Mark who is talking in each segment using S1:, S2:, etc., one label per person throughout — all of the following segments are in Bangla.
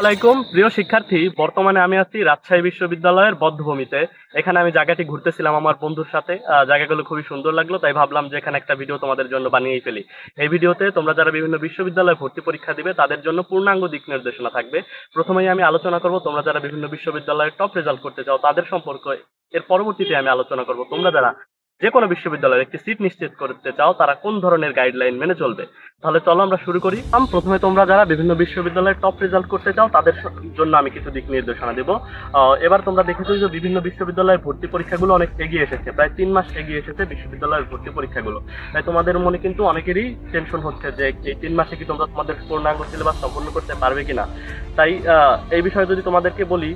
S1: আসসালামাইকুম প্রিয় শিক্ষার্থী, বর্তমানে আমি আছি রাজশাহী বিশ্ববিদ্যালয়ের বদ্ধভূমিতে। এখানে আমি জায়গাটি ঘুরতেছিলাম আমার বন্ধুর সাথে। জায়গাগুলো খুবই সুন্দর লাগল, তাই ভাবলাম যে এখানে একটা ভিডিও তোমাদের জন্য বানিয়েই ফেলি। এই ভিডিওতে তোমরা যারা বিভিন্ন বিশ্ববিদ্যালয়ে ভর্তি পরীক্ষা দিবে, তাদের জন্য পূর্ণাঙ্গ দিক নির্দেশনা থাকবে। প্রথমেই আমি আলোচনা করব, তোমরা যারা বিভিন্ন বিশ্ববিদ্যালয়ে টপ রেজাল্ট করতে চাও, তাদের সম্পর্কে এর পরবর্তীতে আমি আলোচনা করব। তোমরা যারা যে কোনো বিশ্ববিদ্যালয়ের একটি সিট নিশ্চিত করতে চাও তারা কোন ধরনের গাইডলাইন মেনে চলবে? তাহলে চলো আমরা শুরু করি। আম, প্রথমে তোমরা যারা বিভিন্ন বিশ্ববিদ্যালয়ে টপ রেজাল্ট করতে চাও তাদের জন্য আমি কিছু দিক নির্দেশনা দেবো। এবার তোমরা দেখেছ যে বিভিন্ন বিশ্ববিদ্যালয়ের ভর্তি পরীক্ষাগুলো অনেক এগিয়ে এসেছে। প্রায় তিন মাস এগিয়ে এসেছে বিশ্ববিদ্যালয়ের ভর্তি পরীক্ষাগুলো। তাই তোমাদের মনে কিন্তু অনেকেরই টেনশন হচ্ছে যে এই তিন মাসে কি তোমরা তোমাদের পূর্ণাঙ্গ সিলেবাস সম্পূর্ণ করতে পারবে কিনা? তাই এই বিষয়ে যদি তোমাদেরকে বলি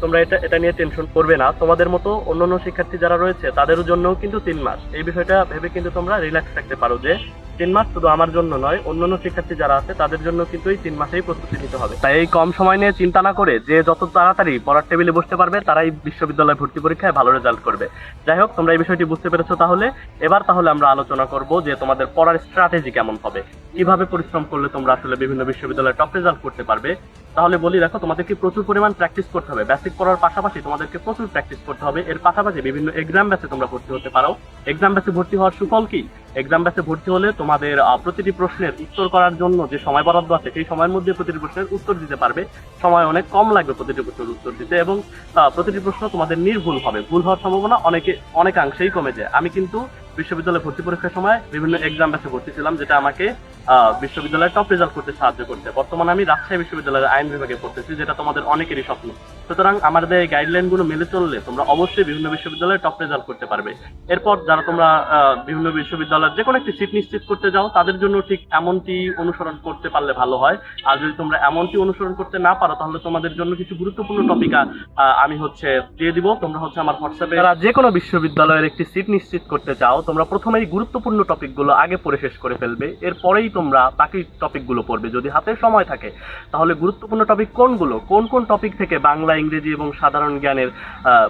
S1: তোমরা এটা এটা নিয়ে টেনশন করবে না। তোমাদের মতো অন্যান্য শিক্ষার্থী যারা রয়েছে তাদের জন্যও কিন্তু তিন মাস। এই বিষয়টা ভেবে কিন্তু তোমরা রিল্যাক্স থাকতে পারো যে তিন মাস শুধু আমার জন্য নয়, অন্যান্য শিক্ষার্থী যারা আছে, তাদের জন্য কিন্তু এই তিন মাসেই প্রস্তুতি নিতে হবে। তাই এই কম সময় নিয়ে চিন্তা না করে যে যত তাড়াতাড়ি পড়ার টেবিলে বসতে পারবে, তারাই বিশ্ববিদ্যালয় ভর্তি পরীক্ষায় ভালো রেজাল্ট করবে। যাই হোক, তোমরা এই বিষয়টি বুঝতে পেরেছ তাহলে। এবার তাহলে আমরা আলোচনা করব যে তোমাদের পড়ার স্ট্র্যাটেজি কেমন হবে। কীভাবে পরিশ্রম করলে তোমরা আসলে বিভিন্ন বিশ্ববিদ্যালয়ে টপ রেজাল্ট করতে পারবে? তাহলে বলি, দেখো, তোমাদেরকে প্রচুর পরিমাণ প্র্যাকটিস করতে হবে। বেসিক পড়ার পাশাপাশি তোমাদেরকে প্রচুর প্র্যাকটিস করতে হবে। এর পাশাপাশি বিভিন্ন এক্সাম ব্যাচে তোমরা ভর্তি হতে পারো। এক্সাম ব্যাচে ভর্তি হওয়ার সুফল কি? এক্সাম ব্যাচে ভর্তি হলে তোমাদের প্রতিটি প্রশ্নের উত্তর করার জন্য যে সময় বরাদ্দ আছে, সেই সময়ের মধ্যে প্রতিটি প্রশ্নের উত্তর দিতে পারবে। সময় অনেক কম লাগবে প্রতিটি প্রশ্নের উত্তর দিতে এবং প্রতিটি প্রশ্ন তোমাদের নির্ভুল হবে। ভুল হওয়ার সম্ভাবনা অনেকে, অনেকাংশেই কমে যায়। আমি কিন্তু বিশ্ববিদ্যালয়ে ভর্তি পরীক্ষার সময় বিভিন্ন এক্সাম ব্যাচে ভর্তি ছিলাম যেটা আমাকে আহ, বিশ্ববিদ্যালয়ে টপ রেজাল্ট করতে সাহায্য করছে। বর্তমানে আমি রাজশাহী বিশ্ববিদ্যালয়ের আইন বিভাগে পড়তেছি যেটা তোমাদের অনেকেরই স্বপ্ন। সুতরাং আমাদের এই গাইডলাইনগুলো মেনে চললে তোমরা অবশ্যই বিভিন্ন বিশ্ববিদ্যালয়ে টপ রেজাল্ট করতে পারবে। এরপর যারা তোমরা বিভিন্ন বিশ্ববিদ্যালয়ের যে কোনো একটি সিট নিশ্চিত করতে যাও তাদের জন্য ঠিক এমনটি অনুসরণ করতে পারলে ভালো হয়। আর যদি তোমরা এমনটি অনুসরণ করতে না পারো তাহলে তোমাদের জন্য কিছু গুরুত্বপূর্ণ টপিক আমি হচ্ছে দিয়ে দিব। তোমরা হচ্ছে আমার হোয়াটসঅ্যাপে যারা যে কোনো বিশ্ববিদ্যালয়ের একটি সিট নিশ্চিত করতে চাও তোমরা প্রথমেই গুরুত্বপূর্ণ টপিকগুলো আগে পড়ে শেষ করে ফেলবে, এরপরেই তোমরা বাকি টপিকগুলো পড়বে। যদি হাতে সময় থাকে, তাহলে গুরুত্বপূর্ণ টপিক কোনগুলো? কোন কোন টপিক থেকে বাংলা, ইংরেজি এবং সাধারণ জ্ঞানের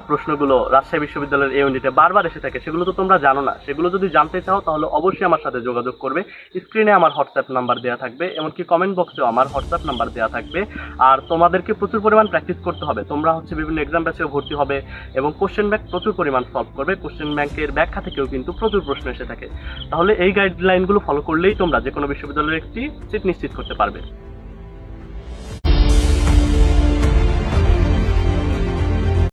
S1: প্রশ্নগুলো রাজশাহী বিশ্ববিদ্যালয়ের এই ইউনিটে বারবার এসে থাকে, সেগুলো তো তোমরা জানো না। সেগুলো যদি জানতে চাও, তাহলে অবশ্যই আমার সাথে যোগাযোগ করবে। স্ক্রিনে আমার হোয়াটসঅ্যাপ নাম্বার দেওয়া থাকবে, এমনকি কমেন্ট বক্সেও আমার হোয়াটসঅ্যাপ নাম্বার দেওয়া থাকবে। আর তোমাদেরকে প্রচুর পরিমাণ প্র্যাকটিস করতে হবে। তোমরা হচ্ছে বিভিন্ন এক্সাম ব্যাচেও ভর্তি হবে এবং কোশ্চেন ব্যাংক প্রচুর পরিমাণ সলভ করবে। কোশ্চেন ব্যাংকের ব্যাখ্যা থেকেও কিন্তু প্রচুর প্রশ্ন এসে থাকে। তাহলে এই গাইডলাইনগুলো ফলো করলেই তোমরা যে কোনো বিশ্ববিদ্যালয়ের একটি সিট নিশ্চিত করতে পারবে।